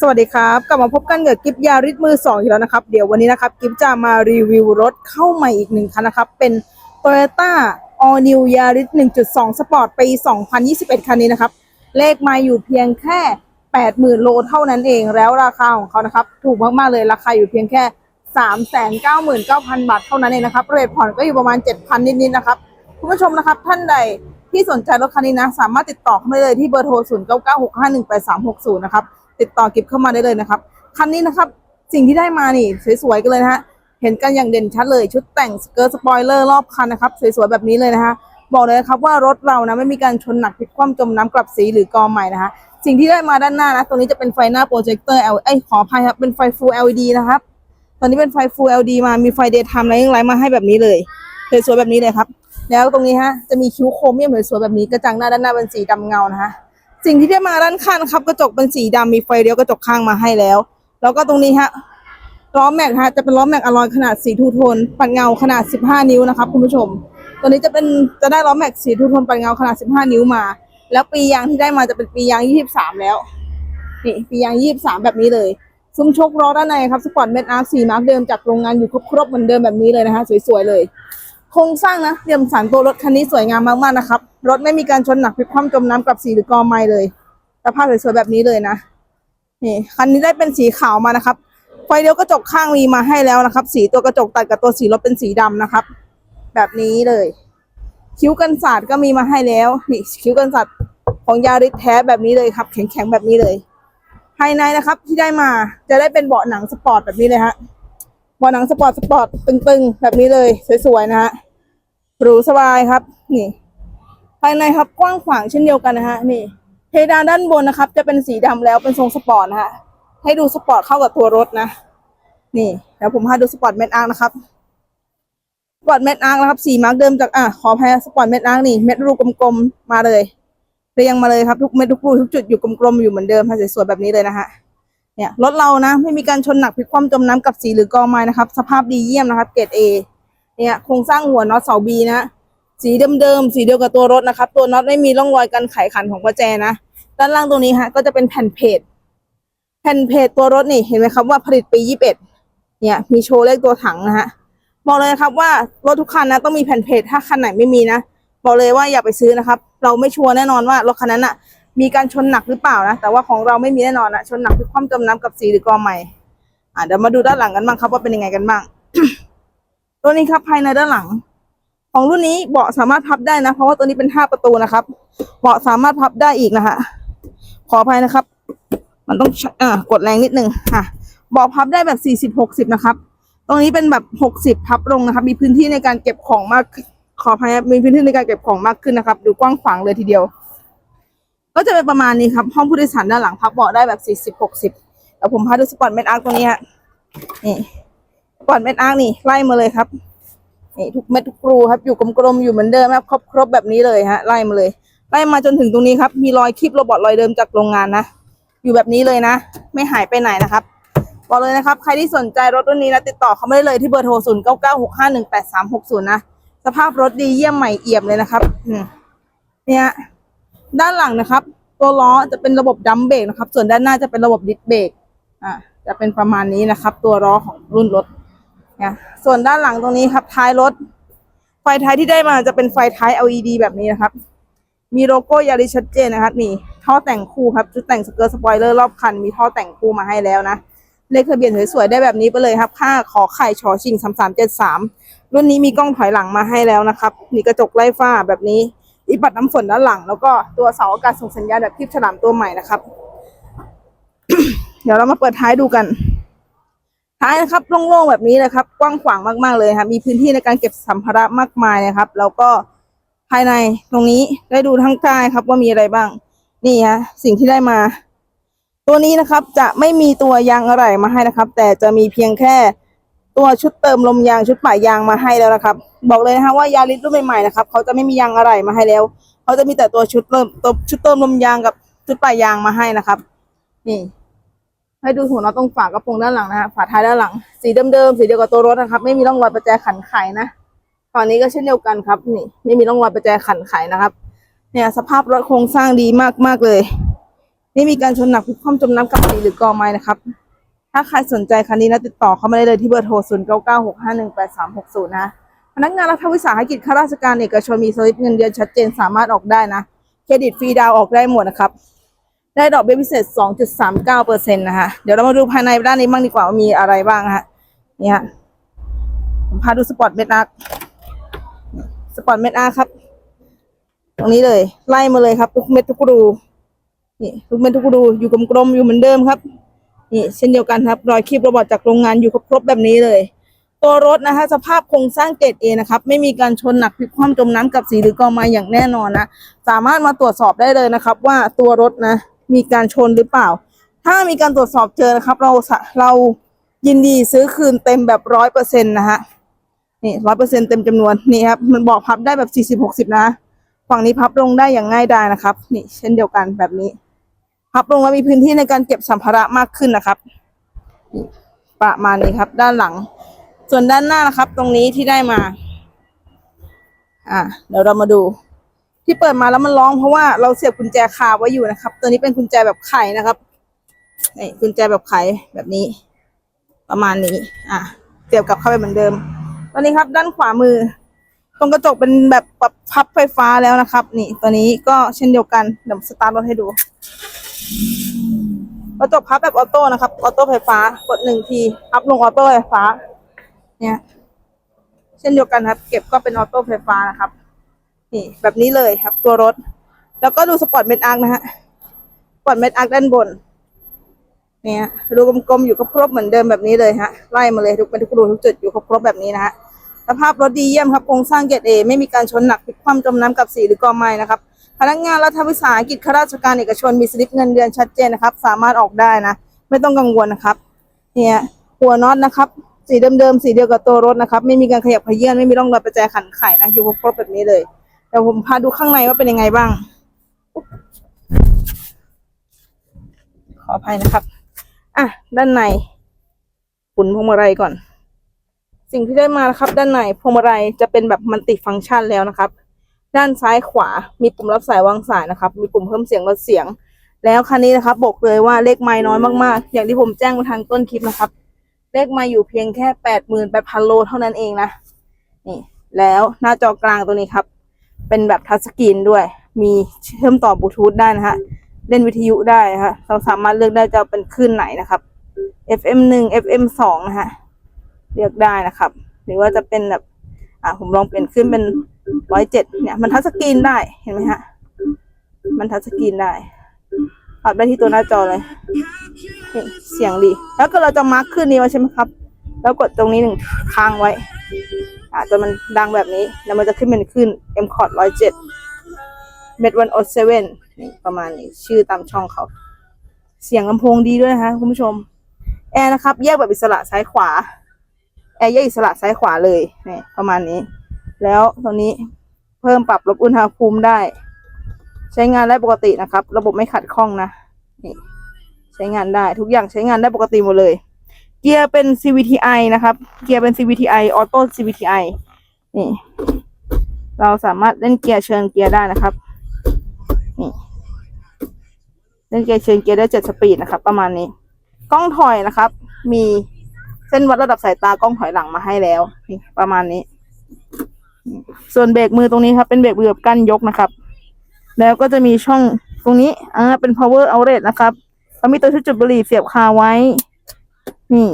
สวัสดีครับ กลับมาพบกันกับกิฟยาริสมือสองอีกแล้วนะครับ เดี๋ยววันนี้นะครับกิฟจะมารีวิวรถเข้าใหม่อีกหนึ่งคันนะครับ เป็น Toyota All New Yaris 1.2 Sport ปี 2021 คันนี้นะครับ เลขมาอยู่เพียงแค่ 80,000 โลเท่านั้นเองแล้วราคาของเขานะครับ ถูกมาก ๆ เลยราคาอยู่เพียงแค่ 399,000 บาทเท่านั้นเองนะครับ เรทผ่อนก็อยู่ประมาณ 7,000 นิด ๆ นะครับ คุณผู้ชมนะครับท่านใดที่สนใจรถคันนี้นะ สามารถติดต่อเข้ามาได้เลยที่เบอร์โทร 0996518360 นะครับ ติดต่อกิฟเข้ามาได้เลยนะครับ คันนี้นะครับสิ่งที่ได้มานี่สวยๆกันเลยนะฮะเห็นกันอย่างเด่นชัดเลยชุดแต่งสเกิร์ตสปอยเลอร์รอบคันนะครับสวยๆแบบนี้เลยนะฮะบอกเลยครับว่ารถเรานะไม่มีการชนหนักพลิกคว่ำจมน้ำกลับสีหรือกอใหม่นะคะสิ่งที่ได้มาด้านหน้านะตรงนี้จะเป็นไฟหน้าโปรเจคเตอร์ L เอ้ยขออภัยครับเป็นไฟ Full LED นะครับตอนนี้เป็นไฟ Full LED มามีไฟ Daytime Running Light มาให้แบบนี้เลยสวยๆแบบนี้เลยครับ แล้วตรงนี้ฮะจะมีคิ้วโครเมียมสวยๆแบบนี้กระจังหน้าด้านหน้าเป็นสีดำเงานะคะ สิ่งที่ได้มาด้านข้างนะครับ กระจกเป็นสีดำมีไฟเลี้ยวกระจกข้างมาให้แล้ว แล้วก็ตรงนี้ฮะล้อแม็กฮะจะเป็นล้อแม็กอลอยขนาดสีทูโทนปัดเงาขนาด 15 นิ้วนะครับคุณผู้ชม ตัวนี้จะเป็นจะได้ล้อแม็กสีทูโทนปัดเงาขนาด 15 นิ้วมา แล้วปียางที่ได้มาจะเป็นปียาง 23 แล้วนี่ปียาง 23 แบบนี้เลยซุ้มโชคล้อด้านในครับสปอร์ตเมทอาร์สีมาร์กเดิมจากโรงงานอยู่ครบๆเหมือนเดิมแบบนี้เลยนะคะสวยๆเลย ครงสร้างนะเรียมสันตัวรถคันนี้สวยงามมากๆนะครับ รถไม่มีการชนหนักพลิกคว่ำจมน้ำกับสีหรือกอไม้เลยสภาพสวยๆแบบนี้เลยนะนี่คันนี้ได้เป็นสีขาวมานะครับ ไฟเลี้ยวกระจกข้างมีมาให้แล้วนะครับ สีตัวกระจกตัดกับตัวสีรถเป็นสีดำนะครับ แบบนี้เลย คิ้วกันสาดก็มีมาให้แล้วนี่คิ้วกันสาดของยาริสแท้แบบนี้เลยครับ แข็งๆแบบนี้เลย ภายในนะครับที่ได้มาจะได้เป็นเบาะหนังสปอร์ตแบบนี้เลยฮะเบาะหนังสปอร์ตสปอร์ตตึงๆ แบบนี้เลย สวย ๆ นะฮะ หรูสบายครับ นี่ ภายในครับกว้างขวางเช่นเดียวกันนะฮะนี่เพดานด้านบนนะครับ จะเป็นสีดำแล้วเป็นทรงสปอร์ตนะฮะให้ดูสปอร์ตเข้ากับตัวรถนะ นี่เดี๋ยวผมพาดูสปอร์ตเม็ดอาร์กนะครับสปอร์ตเม็ดอาร์กนะครับสีมาร์กเดิมจากอะขอแพ้สปอร์ตเม็ดอาร์กนี่เม็ดรูกลมๆมาเลยเรียงมาเลยครับทุกเม็ดทุกรูทุกจุดอยู่กลมๆอยู่เหมือนเดิมค่ะสวยๆแบบนี้เลยนะฮะเนี่ยรถเรานะ ไม่มีการชนหนักพลิกคว่ำจมน้ำกับสีหรือกอไม้นะครับ สภาพดีเยี่ยมนะครับ เกรดเอ เนี่ยโครงสร้างหัวน็อตเสาบีนะสีเดิมๆสีเดียวกับตัวรถนะครับ ตัวน็อตไม่มีร่องรอยการไขขันของประแจนะด้านล่างตรงนี้ฮะก็จะเป็นแผ่นเพจแผ่นเพจตัวรถนี่เห็นไหมครับว่าผลิตปียี่สิบเอ็ดเนี่ยมีโชว์เลขตัวถังนะฮะบอกเลยครับว่ารถทุกคันนะต้องมีแผ่นเพจถ้าคันไหนไม่มีนะบอกเลยว่าอย่าไปซื้อนะครับ เราไม่ชัวร์แน่นอนว่ารถคันนั้นอะมีการชนหนักหรือเปล่านะแต่ว่าของเราไม่มีแน่นอนนะชนหนักพลิกคว่ำจมน้ำกับสีหรือกอใหม่อะเดี๋ยวมาดูด้านหลังกันบ้างครับว่าเป็นยังไงกันบ้าง ตัวนี้ครับภายในด้านหลัง ของรุ่นนี้เบาะสามารถพับได้นะ เพราะว่าตัวนี้เป็นห้าประตูนะครับ เบาะสามารถพับได้อีกนะฮะขออภัยนะครับ มันต้องอ่ากดแรงนิดนึงค่ะเบาะพับได้แบบสี่สิบหกสิบนะครับ ตรงนี้เป็นแบบหกสิบพับลงนะครับ มีพื้นที่ในการเก็บของมากขออภัยมีพื้นที่ในการเก็บของมากขึ้นนะครับ ดูกว้างขวางเลยทีเดียว ก็จะเป็นประมาณนี้ครับห้องผู้โดยสารด้านหลังพับเบาะได้แบบสี่สิบหกสิบเดี๋ยวผมพาดูสปอร์ตเมดอาร์ตรงนี้ฮะนี่ สปอร์ตเม็ดอาร์นี่ไล่มาเลยครับนี่ทุกเม็ดทุกรูครับอยู่กลมๆอยู่เหมือนเดิมครับครบครบแบบนี้เลยฮะไล่มาเลย ไล่มาจนถึงตรงนี้ครับ มีรอยคลิปโรบอทรอยเดิมจากโรงงานนะอยู่แบบนี้เลยนะ ไม่หายไปไหนนะครับบอกเลยนะครับ ใครที่สนใจรถรุ่นนี้นะติดต่อเขาไม่ได้เลยที่เบอร์โทรศูนย์เก้าเก้าหกห้าหนึ่งแปดสามหกศูนย์นะ สภาพรถดีเยี่ยมใหม่เอี่ยมเลยนะครับอืมเนี่ยด้านหลังนะครับ ตัวล้อจะเป็นระบบดัมเบรกนะครับ ส่วนด้านหน้าจะเป็นระบบดิสเบรกอ่าจะเป็นประมาณนี้นะครับ ตัวล้อของรุ่นรถ นะส่วนด้านหลังตรงนี้ครับท้ายรถ ไฟท้ายที่ได้มาจะเป็นไฟท้าย LED แบบนี้นะครับ มีโลโก้ยาริชัดเจนนะครับ นี่ท่อแต่งคู่ครับชุดแต่งสเกิร์ตสปอยเลอร์รอบคันมีท่อแต่งคู่มาให้แล้วนะเลขทะเบียนสวยๆได้แบบนี้ไปเลยครับ ค่าขอไข่ชอชิงสามสามเจ็ดสามรุ่นนี้มีกล้องถอยหลังมาให้แล้วนะครับ มีกระจกไล่ฟ้าแบบนี้อีปัดน้ำฝนด้านหลัง แล้วก็ตัวเสาอากาศส่งสัญญาณแบบคลิปฉลามตัวใหม่นะครับ เดี๋ยวเรามาเปิดท้ายดูกัน ท้ายนะครับโล่งๆแบบนี้เลยครับ กว้างขวางมากๆเลยครับมีพื้นที่ในการเก็บสัมภาระมากมายนะครับ แล้วก็ภายในตรงนี้ได้ดูทั้งใต้ครับว่ามีอะไรบ้าง นี่ฮะสิ่งที่ได้มา ตัวนี้นะครับจะไม่มีตัวยางอะไรมาให้นะครับ แต่จะมีเพียงแค่ตัวชุดเติมลมยางชุดป่ายางมาให้แล้วนะครับ บอกเลยนะคะว่ายาริสรุ่นใหม่ๆนะครับเขาจะไม่มียางอะไรมาให้แล้วเขาจะมีแต่ตัวชุดเติมตัวชุดเติมลมยางกับชุดป่ายางมาให้นะครับ นี่ ให้ดูหัวน็อตตรงฝากระโปรงด้านหลังนะฮะฝาท้ายด้านหลัง สีเดิมๆสีเดียวกับตัวรถนะครับ ไม่มีร่องรอยประแจขันไขนะฝั่งนี้ก็เช่นเดียวกันครับ นี่ ไม่มีร่องรอยประแจขันไขนะครับ เนี่ย สภาพรถโครงสร้างดีมากๆเลยไม่มีการชนหนักพลิกคว่ำจมน้ำกับสีหรือกอไม้นะครับ ถ้าใครสนใจคันนี้นะติดต่อเข้ามาได้เลยที่เบอร์โทร 0 9 9 6 5 1 8 3 6 0 นะพนักงานรัฐวิสาหกิจข้าราชการเอกชนมีสลิปเงินเดือนชัดเจนสามารถออกได้นะเครดิตฟรีดาวออกได้หมดนะครับ ได้ดอกเบี้ยพิเศษ 2.39เปอร์เซ็นต์นะคะ เดี๋ยวเรามาดูภายในด้านนี้บ้างดีกว่าว่ามีอะไรบ้างนะฮะนี่ฮะผมพาดูสปอร์ตเมดอาร์สปอร์ตเมดอาร์ครับ ตรงนี้เลย ไล่มาเลยครับทุกเม็ดทุกรูนี่ทุกเม็ดทุกรูอยู่กลมๆอยู่เหมือนเดิมครับ นี่เช่นเดียวกันครับ รอยคีบโรบอทจากโรงงานอยู่ครบๆแบบนี้เลย ตัวรถนะคะ สภาพโครงสร้างเกรดเอนะครับ ไม่มีการชนหนักพลิกคว่ำจมน้ำกับสีหรือกอไม้อย่างแน่นอนนะ สามารถมาตรวจสอบได้เลยนะครับ ว่าตัวรถนะ มีการชนหรือเปล่า ถ้ามีการตรวจสอบเจอนะครับ เราเรายินดีซื้อคืนเต็มแบบร้อยเปอร์เซ็นต์นะฮะนี่ร้อยเปอร์เซ็นต์เต็มจำนวนนี่ครับมันบอกพับได้แบบสี่สิบหกสิบนะฝั่งนี้พับลงได้อย่างง่ายดายนะครับ นี่ เช่นเดียวกันแบบนี้ พับลงแล้วมีพื้นที่ในการเก็บสัมภาระมากขึ้นนะครับนี่ประมาณนี้ครับ ด้านหลัง ส่วนด้านหน้านะครับ ตรงนี้ที่ได้มา อ่าเดี๋ยวเรามาดู ที่เปิดมาแล้วมันร้องเพราะว่าเราเสียบกุญแจคาไว้อยู่นะครับ ตัวนี้เป็นกุญแจแบบไขนะครับนี่กุญแจแบบไขแบบนี้ ประมาณนี้ อะเสียบกลับเข้าไปเหมือนเดิม ตอนนี้ครับ ด้านขวามือ ตรงกระจกเป็นแบบปรับพับไฟฟ้าแล้วนะครับ นี่ตัวนี้ก็เช่นเดียวกันเดี๋ยวสตาร์ทรถให้ดูกระจกพับแบบออโต้นะครับออโต้ไฟฟ้ากดหนึ่งทีพับลงออโต้ไฟฟ้า เนี่ย เช่นเดียวกันครับ เก็บก็เป็นออโต้ไฟฟ้านะครับ นี่แบบนี้เลยครับ ตัวรถ แล้วก็ดูสปอร์ตเมดอาร์คนะฮะสปอร์ตเมดอาร์คด้านบน เนี่ยรูกลมๆอยู่ครบๆเหมือนเดิมแบบนี้เลยฮะไล่มาเลยทุกเป็นทุกรูทุกจุดอยู่ครบๆแบบนี้นะฮะสภาพรถดีเยี่ยมครับโครงสร้างเกรดเอไม่มีการชนหนักพลิกคว่ำจมน้ำกับสีหรือกอไม้นะครับพนักงานรัฐวิสาหกิจข้าราชการเอกชนมีสลิปเงินเดือนชัดเจนนะครับ สามารถออกได้นะ ไม่ต้องกังวลนะครับ เนี่ยหัวน็อตนะครับ สีเดิมๆสีเดียวกับตัวรถนะครับ ไม่มีการขยับขยื่นไม่มีร่องรอยประแจขันไขนะอยู่ครบแบบนี้เลย ดี๋ยวผมพาดูข้างในว่าเป็นยังไงบ้าง ขออภัยนะครับ อะ ด้านในปุ่นพวงมาลัยก่อน สิ่งที่ได้มานะครับ ด้านในพวงมาลัยจะเป็นแบบมันติฟังก์ชันแล้วนะครับ ด้านซ้ายขวา มีปุ่มรับสายวางสายนะครับ มีปุ่มเพิ่มเสียงลดเสียง แล้วคันนี้นะครับบอกเลยว่าเลขไม้น้อยมากๆ อย่างที่ผมแจ้งไปทางต้นคลิปนะครับ เลขไม้อยู่เพียงแค่แปดหมื่นแปดพันโลเท่านั้นเองนะ นี่ แล้วหน้าจอกลางตัวนี้ครับ เป็นแบบทัชสกรีนด้วย มีเชื่อมต่อบลูทูธได้นะฮะ เล่นวิทยุได้นะคะเราสามารถเลือกได้จะเป็นคลื่นไหนนะครับ FM หนึ่ง FM สองนะฮะ เลือกได้นะครับ หรือว่าจะเป็นแบบอ่าผมลองเปลี่ยนขึ้นเป็นร้อยเจ็ดเนี่ย มันทัชสกรีนได้เห็นไหมฮะ มันทัชสกรีนได้ปรับได้ที่ตัวหน้าจอเลย เสียงดี แล้วก็เราจะมาร์คขึ้นนี้ไว้ใช่ไหมครับ แล้วกดตรงนี้หนึ่งค้างไว้ อ่าจนมันดังแบบนี้ แล้วมันจะขึ้นเป็นขึ้น M c o r d ร้อยเจ็ดเมดวันโอเซเว่นนี่ประมาณนี้ชื่อตามช่องเขา เสียงลำโพงดีด้วยนะคะคุณผู้ชม แอร์นะครับ แยกแบบอิสระซ้ายขวา แอร์แยกอิสระซ้ายขวาเลยนี่ประมาณนี้ แล้วตรงนี้เพิ่มปรับลดอุณหภูมิได้ ใช้งานได้ปกตินะครับ ระบบไม่ขัดข้องนะนี่ใช้งานได้ทุกอย่างใช้งานได้ปกติหมดเลย เกียร์เป็น CVTi นะครับ เกียร์เป็น CVTi ออโต้ CVTi นี่ เราสามารถเล่นเกียร์เชิญเกียร์ได้นะครับ นี่ เล่นเกียร์เชิญเกียร์ได้เจ็ดสปีดนะครับ ประมาณนี้ กล้องถอยนะครับ มีเส้นวัดระดับสายตากล้องถอยหลังมาให้แล้ว นี่ประมาณนี้ ส่วนเบรกมือตรงนี้ครับ เป็นเบรกมือแบบกั้นยกนะครับ แล้วก็จะมีช่องตรงนี้ อ่า เป็น power outlet นะครับแล้วมีตัวชุดจุดบุหรี่เสียบคาไว้ นี่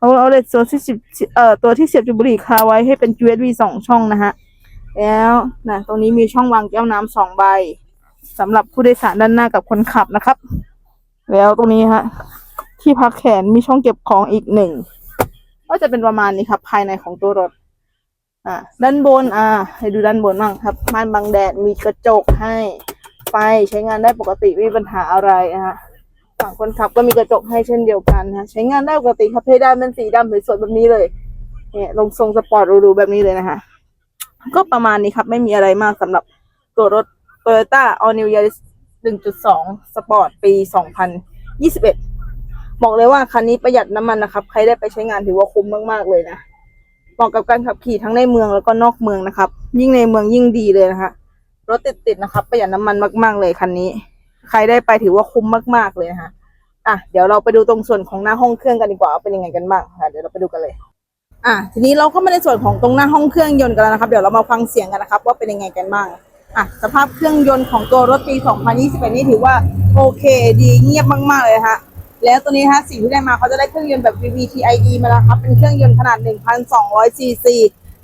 power outlet ตัวที่สิบเอ่อตัวที่เสียบจุบุหรี่คาไว้ให้เป็น USB สองช่องนะฮะ แล้วนะตรงนี้มีช่องวางแก้วน้ำสองใบสำหรับผู้โดยสารด้านหน้ากับคนขับนะครับ แล้วตรงนี้ฮะที่พักแขนมีช่องเก็บของอีกหนึ่งก็จะเป็นประมาณนี้ครับ ภายในของตัวรถ อ่าด้านบน อ่า ให้ดูด้านบนบ้างครับม่านบังแดดมีกระจกให้ไฟใช้งานได้ปกติไม่มีปัญหาอะไรนะฮะ ฝั่งคนขับก็มีกระจกให้เช่นเดียวกันนะใช้งานได้ปกติครับเพดานเป็นสีดำสวยๆแบบนี้เลยเนี่ยลงทรงสปอร์ตรูๆแบบนี้เลยนะฮะก็ประมาณนี้ครับไม่มีอะไรมากสำหรับตัวรถ Toyota All New Yaris 1.2 Sport ปี 2021 บอกเลยว่าคันนี้ประหยัดน้ำมันนะครับ ใครได้ไปใช้งานถือว่าคุ้มมากๆเลยนะเหมาะกับการขับขี่ทั้งในเมืองแล้วก็นอกเมืองนะครับ ยิ่งในเมืองยิ่งดีเลยนะคะรถติดๆนะครับ ประหยัดน้ำมันมาก ๆเลยคันนี้ ใครได้ไปถือว่าคุ้มมาก ๆ เลยนะคะอะเดี๋ยวเราไปดูตรงส่วนของหน้าห้องเครื่องกันดีกว่าเป็นยังไงกันบ้างค่ะเดี๋ยวเราไปดูกันเลย อะทีนี้เราก็มาในส่วนของตรงหน้าห้องเครื่องยนต์กันแล้วนะครับ เดี๋ยวเรามาฟังเสียงกันนะครับ ว่าเป็นยังไงกันบ้างอะสภาพเครื่องยนต์ของตัวรถปี 2021 นี่ถือว่าโอเคดีเงียบมากๆเลยฮะแล้วตัวนี้ฮะสิ่งที่ได้มาเขาจะได้เครื่องยนต์แบบ VVTIE มาแล้วครับ เป็นเครื่องยนต์ขนาด 1,200 cc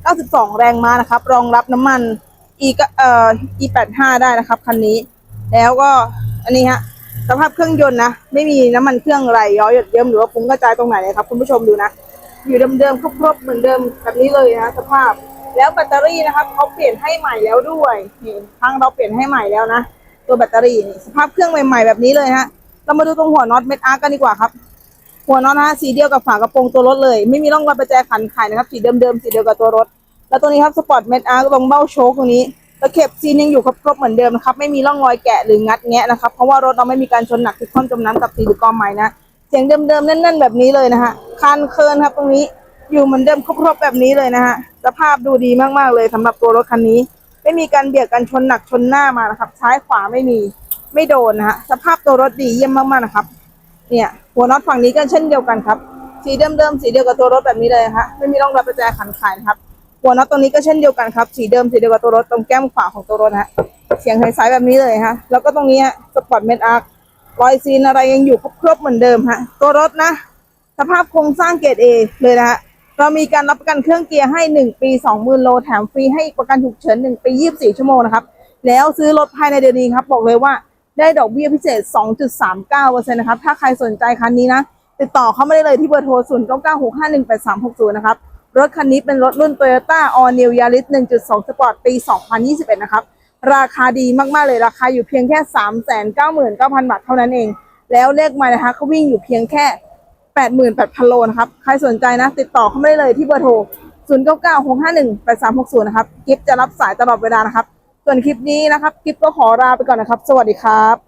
92 แรงม้านะครับ รองรับน้ำมัน E ก็เอ่อ E85 ได้นะครับคันนี้ แล้วก็ อันนี้ฮะสภาพเครื่องยนต์นะ ไม่มีน้ำมันเครื่องอะไรย้อยหยดเยิ้มหรือว่าฟุ้งกระจายตรงไหนเลยครับ คุณผู้ชมดูนะ อยู่เดิมๆครบๆเหมือนเดิมแบบนี้เลยนะสภาพแล้วแบตเตอรี่นะครับเขาเปลี่ยนให้ใหม่แล้วด้วยนี่ทางเราเปลี่ยนให้ใหม่แล้วนะ ตัวแบตเตอรี่นี่สภาพเครื่องใหม่ๆแบบนี้เลยฮะเรามาดูตรงหัวน็อตเม็ดอาร์กันดีกว่าครับ หัวน็อตนะฮะสีเดียวกับฝากระโปรงตัวรถเลย ไม่มีร่องรอยประแจขันไขนะครับสีเดิมๆสีเดียวกับตัวรถ แล้วตัวนี้ครับสปอร์ตเม็ดอาร์ตรงเบ้าโชคตรงนี้ ตะเข็บซีนยังอยู่ครบๆเหมือนเดิมนะครับ ไม่มีร่องรอยแกะหรืองัดแงะนะครับ เพราะว่ารถเราไม่มีการชนหนักที่ความจมน้ำกับซีหรือกอไม้นะ เสียงเดิมๆแน่นๆแบบนี้เลยนะฮะคันเคินครับตรงนี้อยู่เหมือนเดิมครบๆแบบนี้เลยนะฮะสภาพดูดีมากๆเลยสำหรับตัวรถคันนี้ ไม่มีการเบียดกันชนหนักชนหน้ามานะครับซ้ายขวาไม่มีไม่โดนนะฮะสภาพตัวรถดีเยี่ยมมากๆนะครับ เนี่ยหัวน็อตฝั่งนี้ก็เช่นเดียวกันครับ สีเดิมๆสีเดียวกับตัวรถแบบนี้เลยฮะไม่มีร่องรอยประแจขันขายนะครับ วน็อตตรงนี้ก็เช่นเดียวกันครับ สีเดิมสีเดียวกับตัวรถตรงแก้มขวาของตัวรถฮะเสียงใสๆแบบนี้เลยฮะแล้วก็ตรงนี้ฮะสปอตเมดอาร์รอยซีนอะไรยังอยู่ครบๆเหมือนเดิมฮะตัวรถนะ สภาพโครงสร้างเกรดเอเลยนะฮะเรามีการรับประกันเครื่องเกียร์ให้ 1 ปี 20,000 โล แถมฟรีให้ประกันฉุกเฉิน 1 ปี 24 ชั่วโมงนะครับ แล้วซื้อรถภายในเดือนนี้ครับ บอกเลยว่าได้ดอกเบี้ยพิเศษ 2.39%นะครับ ถ้าใครสนใจคันนี้นะ ติดต่อเข้ามาได้เลยที่เบอร์โทร 0996518360 นะครับ รถคันนี้เป็นรถรุ่น Toyota All New Yaris 1.2 Sport ปี 2021 นะครับ ราคาดีมาก ๆ เลยราคาอยู่เพียงแค่ 399,000 บาทเท่านั้นเอง แล้วเลขไมานะคะเขาวิ่งอยู่เพียงแค่ 88,000 โลนะครับ ใครสนใจนะ ติดต่อเข้ามาได้เลยที่เบอร์โทร 0996518360 นะครับกิฟจะรับสายตลอดเวลานะครับ ส่วนคลิปนี้นะครับกิฟก็ขอลาไปก่อนนะครับ สวัสดีครับ